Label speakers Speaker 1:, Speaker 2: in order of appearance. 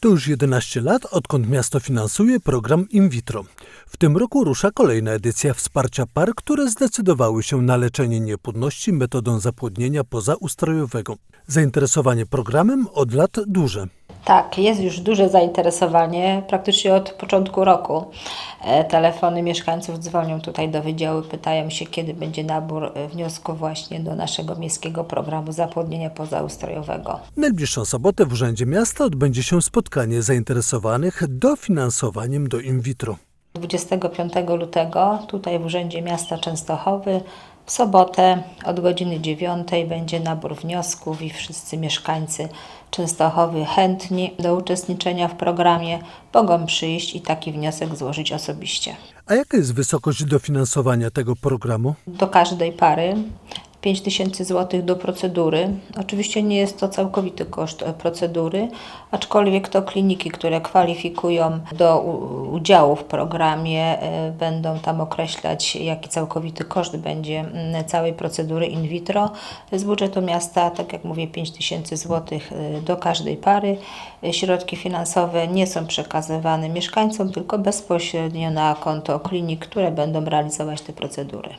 Speaker 1: To już 11 lat, odkąd miasto finansuje program in vitro. W tym roku rusza kolejna edycja wsparcia par, które zdecydowały się na leczenie niepłodności metodą zapłodnienia pozaustrojowego. Zainteresowanie programem od lat duże.
Speaker 2: Tak, jest już duże zainteresowanie. Praktycznie od początku roku e, telefony mieszkańców dzwonią tutaj do wydziału, pytają się, kiedy będzie nabór e, wniosków właśnie do naszego miejskiego programu zapłodnienia pozaustrojowego.
Speaker 1: Najbliższą sobotę w Urzędzie Miasta odbędzie się spotkanie zainteresowanych dofinansowaniem do in vitro.
Speaker 2: 25 lutego tutaj w Urzędzie Miasta Częstochowy w sobotę od godziny 9 będzie nabór wniosków i wszyscy mieszkańcy Częstochowy chętni do uczestniczenia w programie mogą przyjść i taki wniosek złożyć osobiście.
Speaker 1: A jaka jest wysokość dofinansowania tego programu?
Speaker 2: Do każdej pary 5 tysięcy złotych do procedury. Oczywiście nie jest to całkowity koszt e, procedury, aczkolwiek to kliniki, które kwalifikują do udziału w programie, e, będą tam określać, jaki całkowity koszt będzie mm, całej procedury in vitro. Z budżetu miasta, tak jak mówię, 5 tysięcy złotych e, do każdej pary. Środki finansowe nie są przekazywane mieszkańcom, tylko bezpośrednio na konto klinik, które będą realizować te procedury.